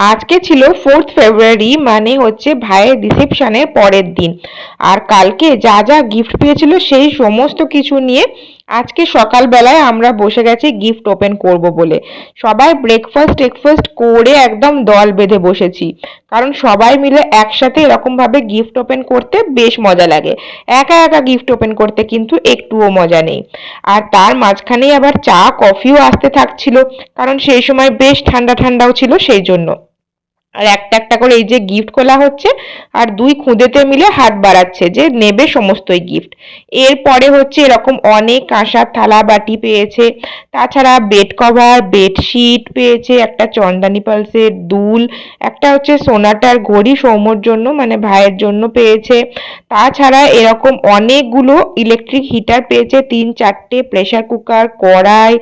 আজকে ছিল ফোর্থ ফেব্রুয়ারি মানে হচ্ছে ভাইয়ের রিসেপশনের পরের দিন। আর কালকে যা যা গিফট পেয়েছিল সেই সমস্ত কিছু নিয়ে আজকে সকালবেলায় আমরা বসে গেছি গিফট ওপেন করব বলে। সবাই ব্রেকফাস্ট টেকফাস্ট করে একদম দল বেঁধে বসেছি। কারণ সবাই মিলে একসাথে এরকমভাবে গিফট ওপেন করতে বেশ মজা লাগে। একা একা গিফট ওপেন করতে কিন্তু একটুও মজা নেই। আর তার মাঝখানেই আবার চা কফিও আসতে থাকছিল, কারণ সেই সময় বেশ ঠান্ডা ঠান্ডাও ছিল সেই জন্য। আর একটা একটা করে এই যে গিফট খোলা হচ্ছে, আর দুই খুঁদেতে মিলে হাত বাড়াচ্ছে যে নেবে সমস্তই গিফট এরপরে হচ্ছে এরকম অনেক কাঁসার থালা বাটি পেয়েছে, তাছাড়া বেড কভার বেডশিট পেয়েছে, একটা চন্দানি পালসের দুল, একটা হচ্ছে সোনাটার ঘড়ি সৌম্যর জন্য মানে ভাইয়ের জন্য পেয়েছে। তাছাড়া এরকম অনেকগুলো ইলেকট্রিক হিটার পেয়েছে, তিন চারটে প্রেসার কুকার কড়াই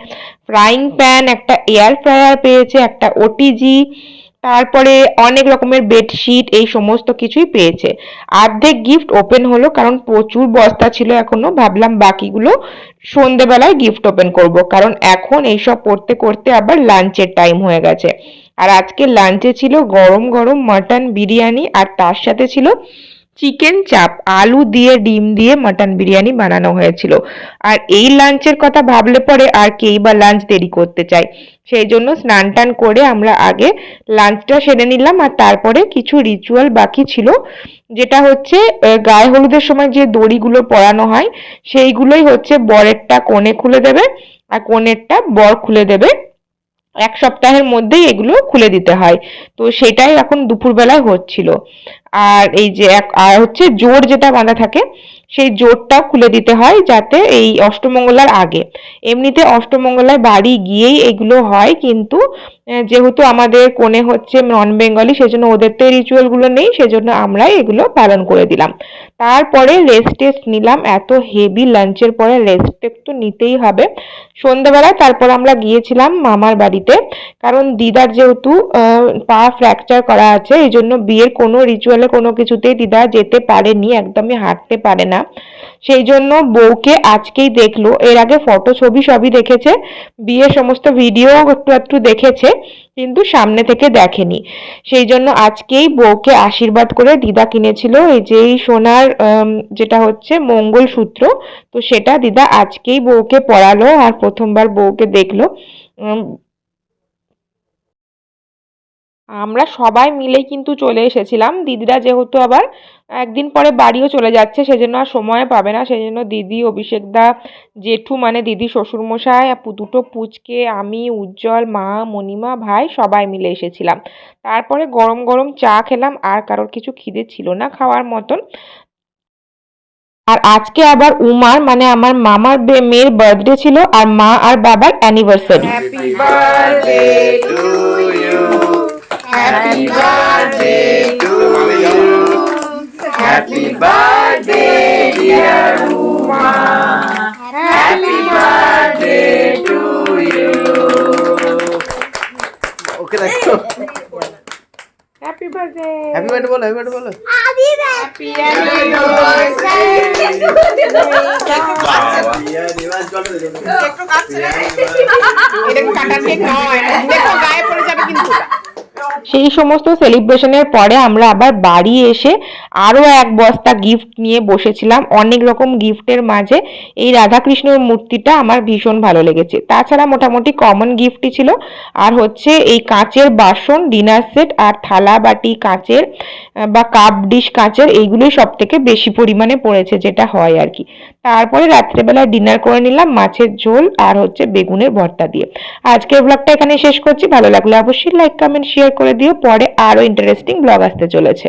ফ্রাইং প্যান একটা এয়ার ফ্রায়ার পেয়েছে, একটা ওটিজি তারপরে অনেক রকমের বেডশিট এই সমস্ত কিছুই পেয়েছে। অর্ধেক গিফট ওপেন হলো, কারণ প্রচুর বস্তা ছিল এখনও। ভাবলাম বাকিগুলো সন্ধেবেলায় গিফট ওপেন করব, কারণ এখন এইসব পড়তে করতে আবার লাঞ্চের টাইম হয়ে গেছে। আর আজকে লাঞ্চে ছিল গরম গরম মাটন বিরিয়ানি, আর তার সাথে ছিল চিকেন চাপ আলু দিয়ে, ডিম দিয়ে মাটন বিরিয়ানি বানানো হয়েছিল। আর এই লাঞ্চের কথা ভাবলে পরে আর কেই বা লাঞ্চ দেরি করতে চায়। সেই জন্য স্নান টান করে আমরা আগে লাঞ্চটা সেরে নিলাম আর তারপরে কিছু রিচুয়াল বাকি ছিল। যেটা হচ্ছে গায়ে হলুদের সময় যে দড়িগুলো পরানো হয়, সেইগুলোই হচ্ছে বরেরটা কোণে খুলে দেবে আর কোণেরটা বর খুলে দেবে। এক সপ্তাহের মধ্যেই এগুলো খুলে দিতে হয়। তো সেটাই এখন দুপুরবেলায় হচ্ছিল। আর এই যে এক, আর হচ্ছে জোর যেটা বাঁধা থাকে সেই জোরটাও খুলে দিতে হয় যাতে এই অষ্টমঙ্গলার আগে। এমনিতে অষ্টমঙ্গলায় বাড়ি গিয়েই এগুলো হয়, কিন্তু যেহেতু আমাদের কোণে হচ্ছে নন বেঙ্গলি, সেজন্য ওদের তো রিচুয়ালগুলো নেই, সেজন্য আমরাই এগুলো পালন করে দিলাম। তারপরে রেস্ট টেস্ট নিলাম, এত হেভি লাঞ্চের পরে রেস্ট তো নিতেই হবে। সন্ধ্যাবেলায় তারপর আমরা গিয়েছিলাম মামার বাড়িতে, কারণ দিদার যেহেতু পা ফ্র্যাকচার করা আছে, এই জন্য বিয়ের কোনো রিচুয়ালে কোনো কিছুতেই দিদা যেতে পারেনি, একদমই হাঁটতে পারে না। সেই জন্য বউকে আজকেই দেখল। এর আগে ফটো ছবি সবই দেখেছে। বিয়ের সমস্ত ভিডিও একটু একটু দেখেছে, কিন্তু সামনে থেকে দেখেনি। সেই জন্য আজকেই বউকে আশীর্বাদ করে দিদা কিনেছিল। এই যে সোনার যেটা হচ্ছে মঙ্গলসূত্র, তো সেটা দিদা আজকেই বউকে পড়ালো আর প্রথমবার বউকে দেখল। আমরা সবাই মিলেই কিন্তু চলে এসেছিলাম। দিদিরা যেহেতু আবার একদিন পরে বাড়িও চলে যাচ্ছে, সেজন্য আর সময় পাবে না। সেজন্য দিদি অভিষেকদা জেঠু মানে দিদি, শ্বশুরমশাই দুটো, পুচকে, আমি, উজ্জ্বল, মা, মণিমা, ভাই সবাই মিলে এসেছিলাম। তারপরে গরম গরম চা খেলাম, আর কারোর কিছু খিদে ছিল না খাওয়ার মতন। আর আজকে আবার উমার মানে আমার মামার মেয়ের বার্থডে ছিল, আর মা আর বাবার anniversary Happy birthday birthday, dear Uma. Happy birthday. To you. Okay দেখো হ্যাপি বার্থডে হ্যাপি বার্থডে বলো হ্যাপি বার্থডে বলো Happy এটা কাটা ঠিক নয় দেখো গায়ে পড়ে যাবে কিন্তু। সেই সমস্ত সেলিব্রেশনের পরে আমরা আবার বাড়ি এসে আরও এক বস্তা গিফট নিয়ে বসেছিলাম। অনেক রকম গিফটের মাঝে এই রাধাকৃষ্ণর মূর্তিটা আমার ভীষণ ভালো লেগেছে। তাছাড়া মোটামুটি কমন গিফটই ছিল। আর হচ্ছে এই কাঁচের বাসন ডিনার সেট আর থালা বাটি কাঁচের বা কাপ ডিশ কাঁচের, এইগুলোই সব থেকে বেশি পরিমাণে পড়েছে যেটা হয় আর কি। তারপরে রাত্রেবেলা ডিনার করে নিলাম মাছের ঝোল আর হচ্ছে বেগুনের ভর্তা দিয়ে। আজকের ব্লগটা এখানে শেষ করছি। ভালো লাগলে অবশ্যই লাইক কমেন্ট শেয়ার করে দিও। পরে আরও ইন্টারেস্টিং ব্লগ আসতে চলেছে।